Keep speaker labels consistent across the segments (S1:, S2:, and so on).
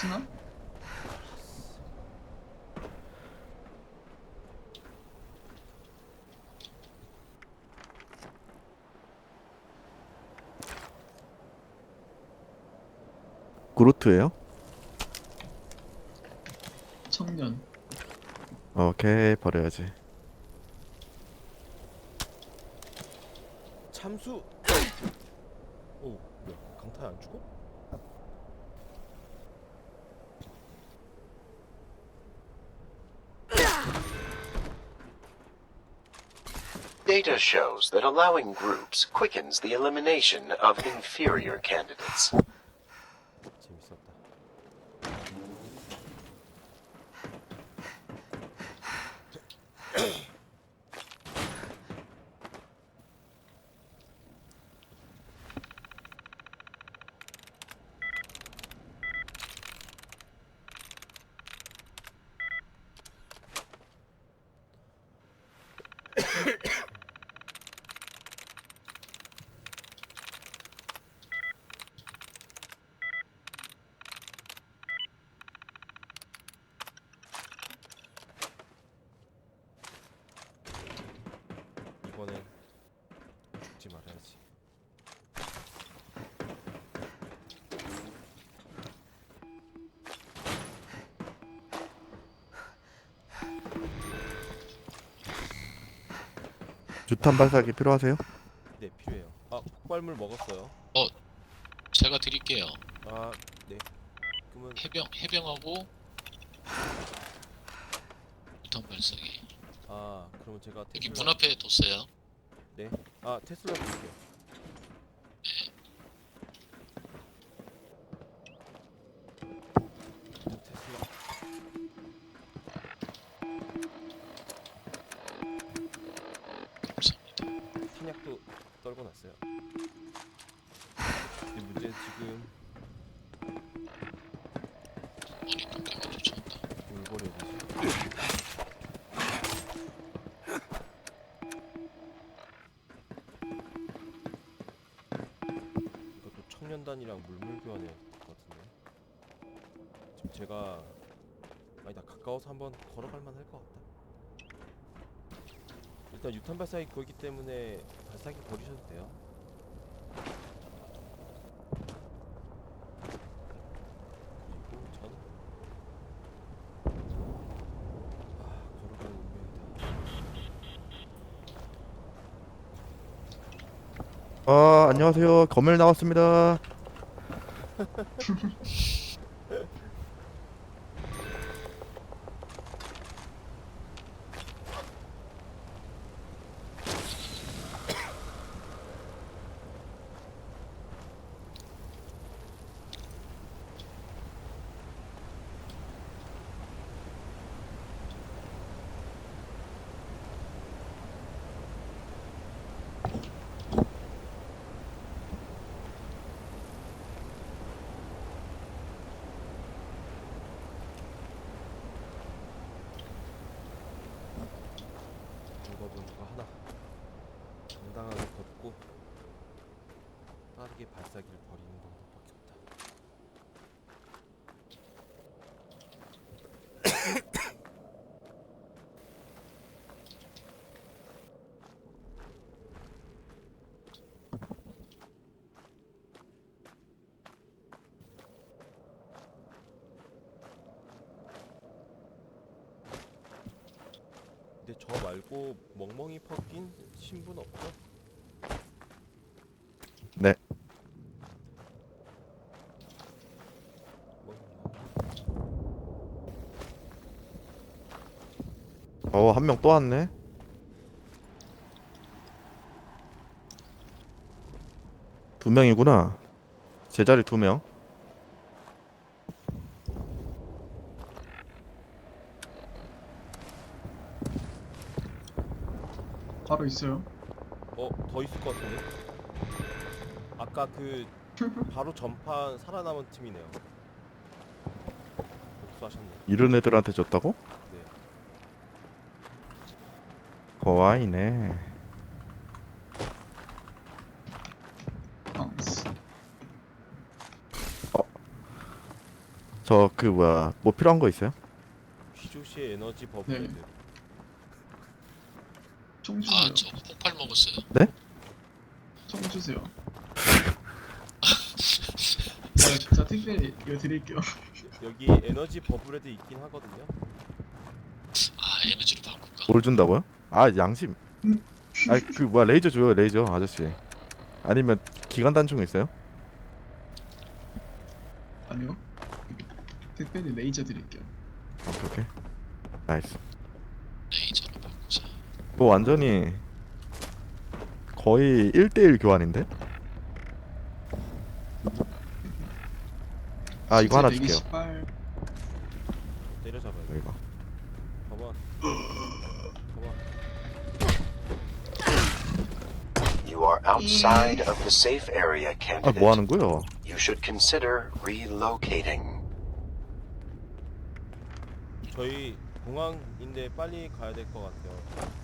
S1: 치나?
S2: 그루트예요?
S1: 청년.
S2: 오케이 버려야지.
S3: 참수. 오, 뭐야? 강타 안 죽어?
S4: Data shows that allowing groups quickens the elimination of inferior candidates.
S2: 주탄 발사기 필요하세요?
S3: 네, 필요해요. 아, 폭발물 먹었어요.
S5: 제가 드릴게요.
S3: 아, 네. 그러면
S5: 해병 해병하고 부탄 발사기.
S3: 아, 그러면 제가
S5: 여기
S3: 테슬라
S5: 문 앞에 뒀어요.
S3: 네. 아, 테슬라 드릴게요. 떨고 났어요. 근데 문제는 지금
S5: 쫓아온다.
S3: 울버려지. 이것도 청년단이랑 물물 교환해야 될것 같은데. 지금 제가 아니다 가까워서 한번 걸어갈 만할 것 같다. 일단 유탄 발사기 거기 때문에 발사기 버리셔도 돼요. 그리고 전 아, 걸어가는 운명이다.
S2: 아 안녕하세요. 검을 나왔습니다.
S3: 방법은 그거 하나 당당하게 걷고 빠르게 발사기를 버리는 방법밖에 없다. 근데 저 말고 멍멍이 퍼낀 신분 없죠?
S2: 네. 어 한 명 또 왔네. 두 명이구나. 제자리 두 명.
S1: 바로 있어요.
S3: 어, 더 있을 것 같은데? 아까 그 바로 전판 살아남은 팀이네요. 복수하셨네.
S2: 이런 애들한테 줬다고?
S3: 네.
S2: 거와이네.
S1: 방스.
S2: 저 그 뭐야 뭐 필요한 거 있어요?
S3: 휘조시의 에너지 버블레드.
S1: 총 주세요.
S5: 아, 저 폭발 먹었어요.
S1: 총 주세요. 자, 자 택배 이거 드릴게요.
S3: 여기 에너지 버블레드 있긴 하거든요.
S5: 아, 에너지로 바꿀까?
S2: 뭘 준다고요? 아 양심. 아 그 뭐야 레이저 줘요 레이저 아저씨. 아니면 기관 단총 있어요?
S1: 아니요. 택배는 레이저 드릴게요.
S2: 오케이 오케이. 나이스. 뭐 완전히 거의 1대1 교환인데? 아 이거 하나 줄게요.
S1: 128
S3: 때려잡아야 돼.
S2: 이거.
S3: 가만. 가만.
S4: You are outside of the safe area,
S2: 아
S4: candidate.
S2: 뭐 하는 거요?
S4: You should consider relocating.
S3: 저희 공항인데 빨리 가야 될 것 같아요.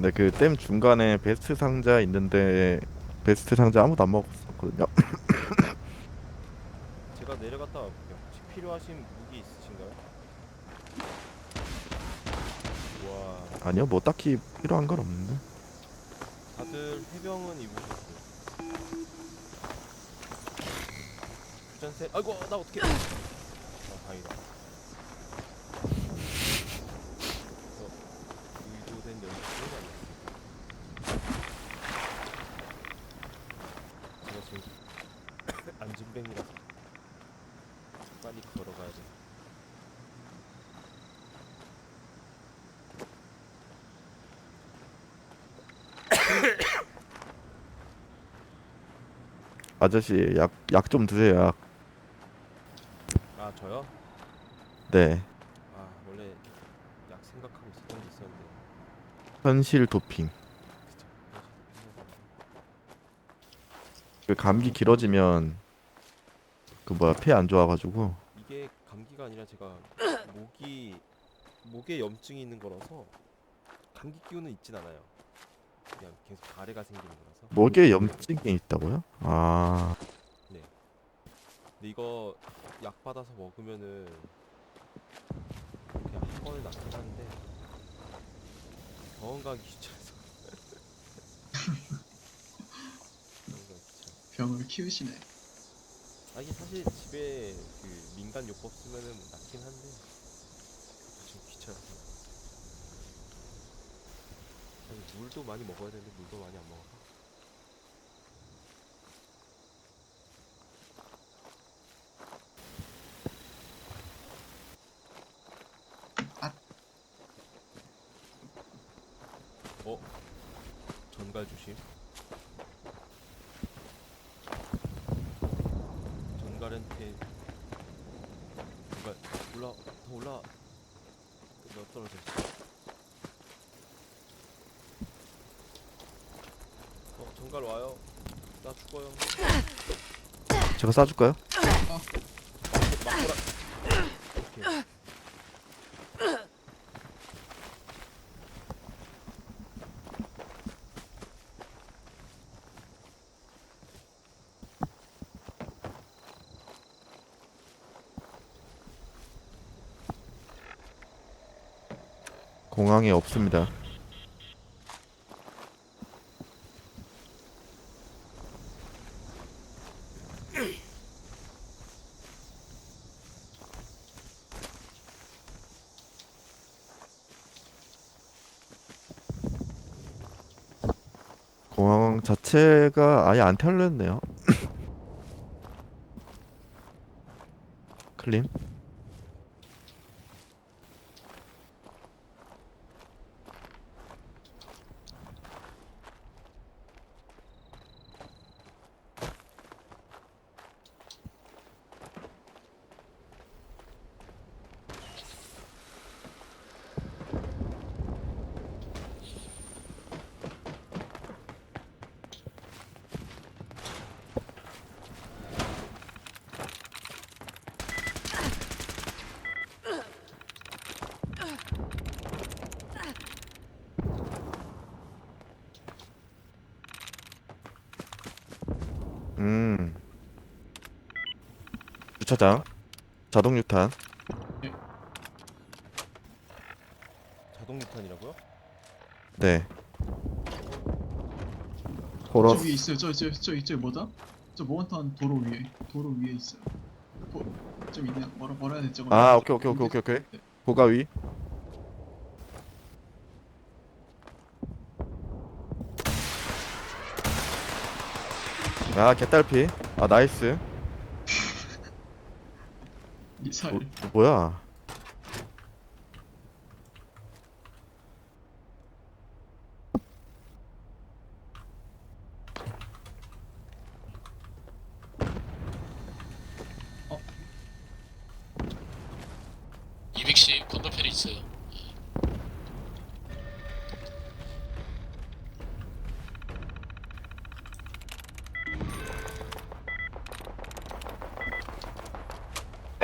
S2: 근데 그 댐 중간에 베스트 상자 있는데 베스트 상자 아무도 안 먹었었거든요.
S3: 제가 내려갔다 와볼게요. 혹시 필요하신 무기 있으신가요? 와,
S2: 아니요 뭐 딱히 필요한 건 없는데.
S3: 다들 해병은 입으셨어요. 부전세, 아이고 나 어떻게? 아 다행이다. 어, 의도된 연습은 아니었어. 제가 지금 안진뱅이라서 빨리 걸어가야 돼.
S2: 아저씨 약 약 좀 드세요. 약.
S3: 아 저요?
S2: 네.
S3: 아 원래 약 생각하고 있었던 게 있었는데
S2: 현실 도핑.
S3: 그쵸
S2: 그 감기 길어지면 그 뭐야 폐 안 좋아가지고
S3: 이게 감기가 아니라 제가 목이 목에 염증이 있는 거라서 감기 기운은 있진 않아요 그냥 계속 가래가 생기는 거라서.
S2: 목에 염증이 있다고요? 아.
S3: 근데 이거 약 받아서 먹으면은 그냥 한 번에 낫긴 하는데 병원 가기 귀찮아서. 병원 가기 귀찮아
S1: 병을 키우시네.
S3: 아 이게 사실 집에 그 민간 요법 쓰면은 낫긴 한데 좀 귀찮아서 사실 물도 많이 먹어야 되는데 물도 많이 안 먹어서.
S1: 아.
S3: 어? 전갈 조심. 전갈한테 전갈. 올라 더 올라. 몇 떨어져 전갈 와요 나 죽어요
S2: 제가 쏴줄까요?
S3: 막 돌아 오케이
S2: 공항에 없습니다. 공항 자체가 아예 안 털렸네요. 클린? 음. 주차장. 자동 유탄.
S3: 자동 유탄이라고요?
S2: 네.
S1: 저
S2: 호러스.
S1: 위에 있어요. 저, 저, 저, 저 뭐다? 저 모원탄 도로 위에. 도로 위에 있어요. 도, 좀 있네. 뭐라, 뭐라 해야 되지?
S2: 아, 오케이, 오케이, 오케이, 오케이, 오케이. 고가위. 아, 개딸피. 아, 나이스.
S1: 미사일.
S2: 뭐, 뭐야?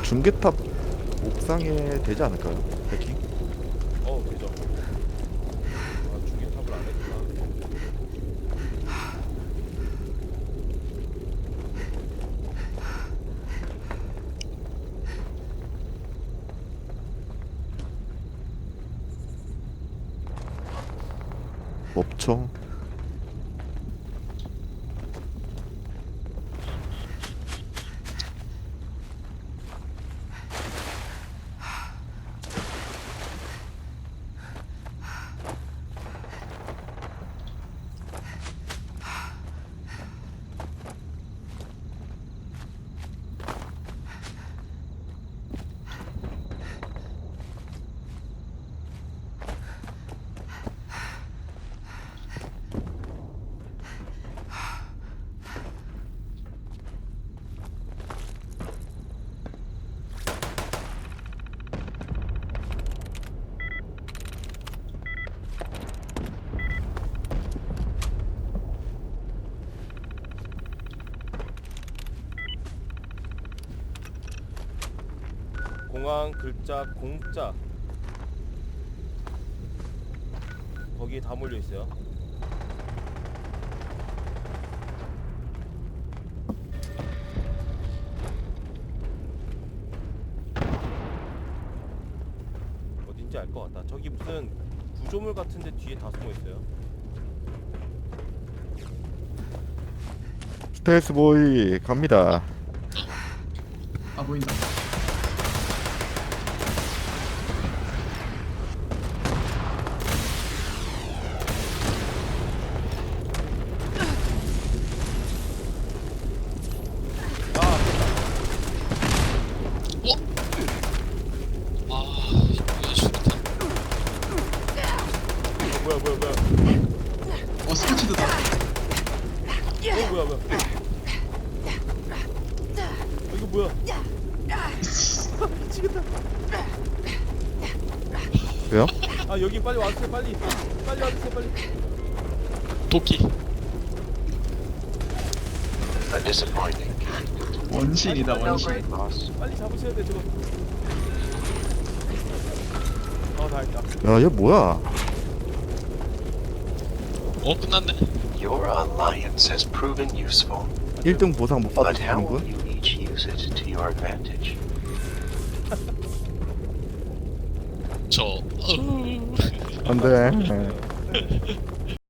S2: 그 중계탑 옥상에 되지 않을까요? 해킹?
S3: 어 되죠. 아 중계 탑을 안 했구나.
S2: 목총.
S3: 공항 글자 공자 거기에 다 몰려 있어요. 어딘지 알 것 같다. 저기 무슨 구조물 같은데 뒤에 다 숨어 있어요.
S2: 스텔스 보이 갑니다.
S1: 아 보인다.
S5: 아 뭐야 죽다.
S3: 어, 뭐야 뭐야 뭐야 뭐야
S1: 어 스포츠드다.
S3: 어 뭐야 뭐야 어, 이거 뭐야 미치겠다
S2: 왜요?
S3: 아 여기 빨리 와주세요 빨리 빨리 와주세요 빨리
S5: 도끼.
S4: A disappointing.
S1: 원신이다 원신.
S3: 빨리 잡으셔야 돼 저거 어다 했다
S2: 야얘 뭐야?
S5: 어 끝났네.
S4: Your alliance has proven useful,
S2: 1등 보상 못
S4: but how will
S2: 받으시는군?
S4: you each use it to your advantage?
S5: 저. 어,
S2: 안돼